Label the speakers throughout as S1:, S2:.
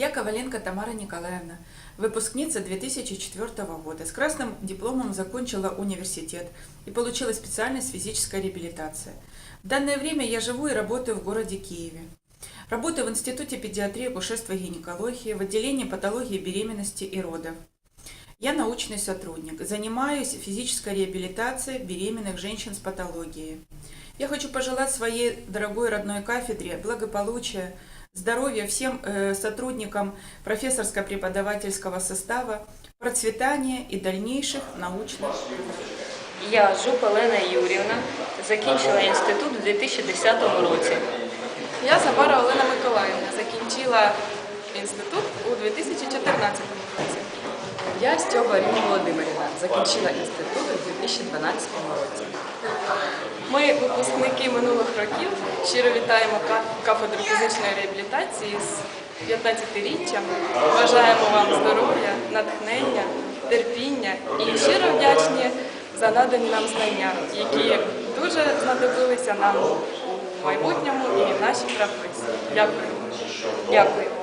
S1: Я Коваленко Тамара Николаевна, выпускница 2004 года. С красным дипломом закончила университет и получила специальность физическая реабилитация. В данное время я живу и работаю в городе Киеве. Работаю в Институте педиатрии, акушерства и гинекологии, в отделении патологии беременности и родов. Я научный сотрудник, занимаюсь физической реабилитацией беременных женщин с патологией. Я хочу пожелать своей дорогой родной кафедре благополучия, здоровья всем э, сотрудникам профессорско-преподавательского состава, процветания и дальнейших научных
S2: Я Жук Олена Юрівна, закінчила інститут у 2010 році.
S3: Я Забара Олена Миколаївна закінчила інститут у 2014 році.
S4: Я Стьоба Ріна Володимирівна, закінчила інститут у 2012 році.
S3: Ми, випускники минулих років, щиро вітаємо кафедру фізичної реабілітації з 15-річчям. Бажаємо вам здоров'я, натхнення, терпіння і щиро вдячні за надані нам знання, які дуже знадобилися нам у майбутньому і нашій професії. Дякую.
S4: Дякую.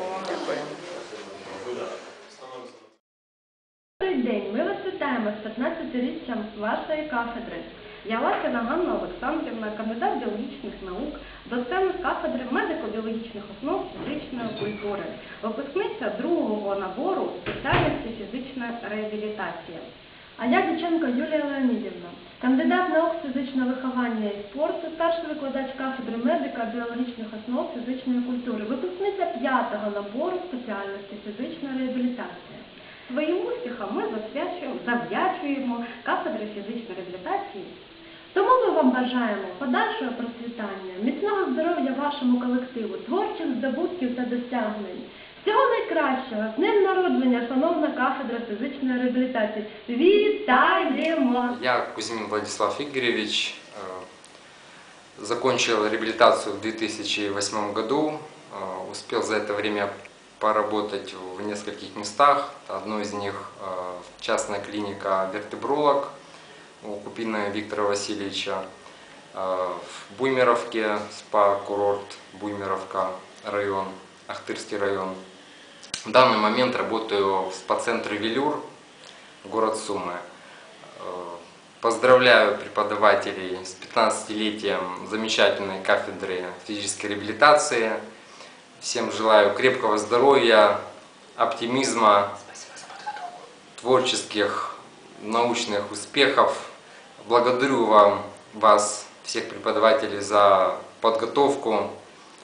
S5: Добрий день, ми вас вітаємо з 15-річчям вашої кафедри. Я Ласіна Ганна Олександрівна, кандидат біологічних наук, доцент кафедри медико-біологічних основ фізичної культури, випускниця другого набору спеціальності фізична реабілітація. А я Дяченко Юлія Леонідівна, кандидат наук фізичного виховання і спорту, старший викладач кафедри медико-біологічних основ фізичної культури, випускниця п'ятого набору спеціальності фізична реабілітація. Своїм успіхам ми засвячуємо, завдячуємо кафедрі фізичної реабілітації. Тому ми вам бажаємо подальшого процвітання, міцного здоров'я вашому колективу, творчих здобутків та досягнень. Всього найкращого, з днем народження, шановна кафедра фізичної реабілітації. Вітаємо!
S6: Я Кузьмин Владислав Игоревич, э, закончил реабилитацию в 2008 году, э, успел за это время поработать в нескольких местах. Одно из них э, частная клиника «Вертебролог» у Купина Виктора Васильевича, э, в Буймеровке спа-курорт Буймеровка район, Ахтырский район. В данный момент работаю в спа-центре «Велюр», город Сумы. Э, Поздравляю преподавателей с 15-летием замечательной кафедры физической реабилитации. Всем желаю крепкого здоровья, оптимизма, творческих, научных успехов. Благодарю вам, вас, всех преподавателей, за подготовку,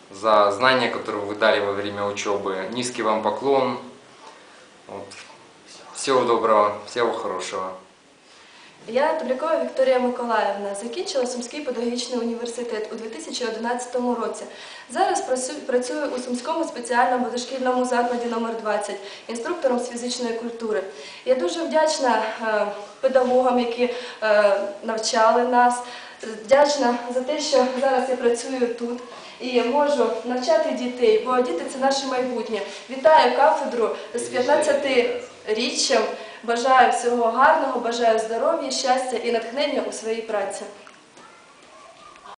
S6: за знания, которые вы дали во время учебы. Низкий вам поклон. Вот. Всего доброго, всего хорошего.
S7: Я Тоблякова Вікторія Миколаївна, закінчила Сумський педагогічний університет у 2011 році. Зараз працю- працюю у Сумському спеціальному дошкільному закладі номер 20 інструктором з фізичної культури. Я дуже вдячна е, педагогам, які е, навчали нас. Вдячна за те, що зараз я працюю тут і можу навчати дітей, бо діти це наше майбутнє. Вітаю кафедру з 15-річчям. Бажаю всього гарного, бажаю здоров'я, щастя і натхнення у своїй праці.